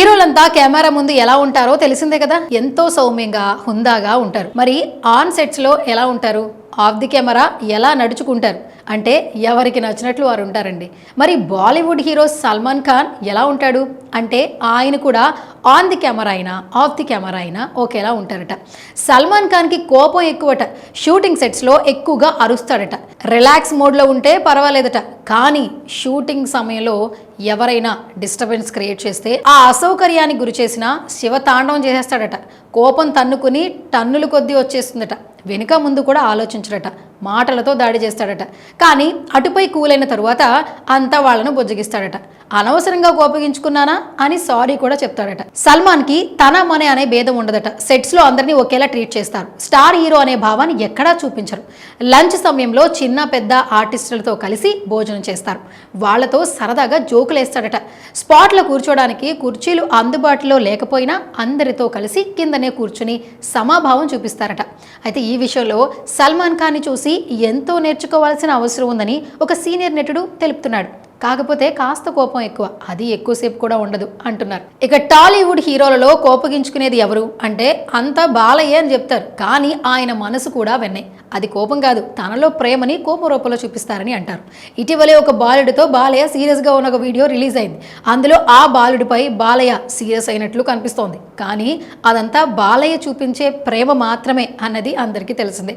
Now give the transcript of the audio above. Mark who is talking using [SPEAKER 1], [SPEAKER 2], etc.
[SPEAKER 1] హీరోలంతా camera ముందు ఎలా ఉంటారో తెలిసిందే కదా? ఎంతో సౌమ్యంగా హుందాగా ఉంటారు. మరి ఆన్ సెట్స్లో ఎలా ఉంటారు? ఆఫ్ ది కెమెరా ఎలా నడుచుకుంటారు? అంటే ఎవరికి నచ్చినట్లు వారు ఉంటారండి. మరి బాలీవుడ్ హీరో సల్మాన్ ఖాన్ ఎలా ఉంటాడు? అంటే ఆయన కూడా ఆన్ ది కెమెరా అయినా ఆఫ్ ది కెమెరా అయినా ఒకేలా ఉంటారట. సల్మాన్ ఖాన్కి కోపం ఎక్కువట. షూటింగ్ సెట్స్లో ఎక్కువగా అరుస్తాడట. రిలాక్స్ మోడ్లో ఉంటే పర్వాలేదట. కానీ షూటింగ్ సమయంలో ఎవరైనా డిస్టర్బెన్స్ క్రియేట్ చేస్తే ఆ అసౌకర్యానికి గురి చేసిన శివ తాండవం చేసేస్తాడట. కోపం తన్నుకుని టన్నులు కొద్దీ వచ్చేస్తుందట. వెనుక ముందు కూడా ఆలోచించడట. మాటలతో దాడి చేస్తాడట. కానీ అటుపై కూలైన తరువాత అంతా వాళ్ళను బుజ్జగిస్తాడట. అనవసరంగా కోపగించుకున్నానా అని సారీ కూడా చెప్తాడట. సల్మాన్కి తన మనే అనే భేదం ఉండదట. సెట్స్లో అందరినీ ఒకేలా ట్రీట్ చేస్తారు. స్టార్ హీరో అనే భావాన్ని ఎక్కడా చూపించరు. లంచ్ సమయంలో చిన్న పెద్ద ఆర్టిస్టులతో కలిసి భోజనం చేస్తారు. వాళ్ళతో సరదాగా జోకులేస్తాడట. స్పాట్లో కూర్చోడానికి కుర్చీలు అందుబాటులో లేకపోయినా అందరితో కలిసి కిందనే కూర్చుని సమాభావం చూపిస్తారట. అయితే ఈ విషయంలో సల్మాన్ ఖాన్ని చూసి ఎంతో నేర్చుకోవాల్సిన అవసరం ఉందని ఒక సీనియర్ నటుడు తెలుపుతున్నాడు. కాకపోతే కాస్త కోపం ఎక్కువ. అది ఎక్కువసేపు కూడా ఉండదు అంటున్నారు. ఇక టాలీవుడ్ హీరోలలో కోపగించుకునేది ఎవరు? అంటే అంతా బాలయ్య అని చెప్తారు. కానీ ఆయన మనసు కూడా వెన్నై. అది కోపం కాదు. తనలో ప్రేమని కోప రూపంలో చూపిస్తారని అంటారు. ఇటీవలే ఒక బాలుడితో బాలయ్య సీరియస్గా ఉన్న ఒక వీడియో రిలీజ్ అయింది. అందులో ఆ బాలుడిపై బాలయ్య సీరియస్ అయినట్లు కనిపిస్తోంది. కానీ అదంతా బాలయ్య చూపించే ప్రేమ మాత్రమే అన్నది అందరికీ తెలిసిందే.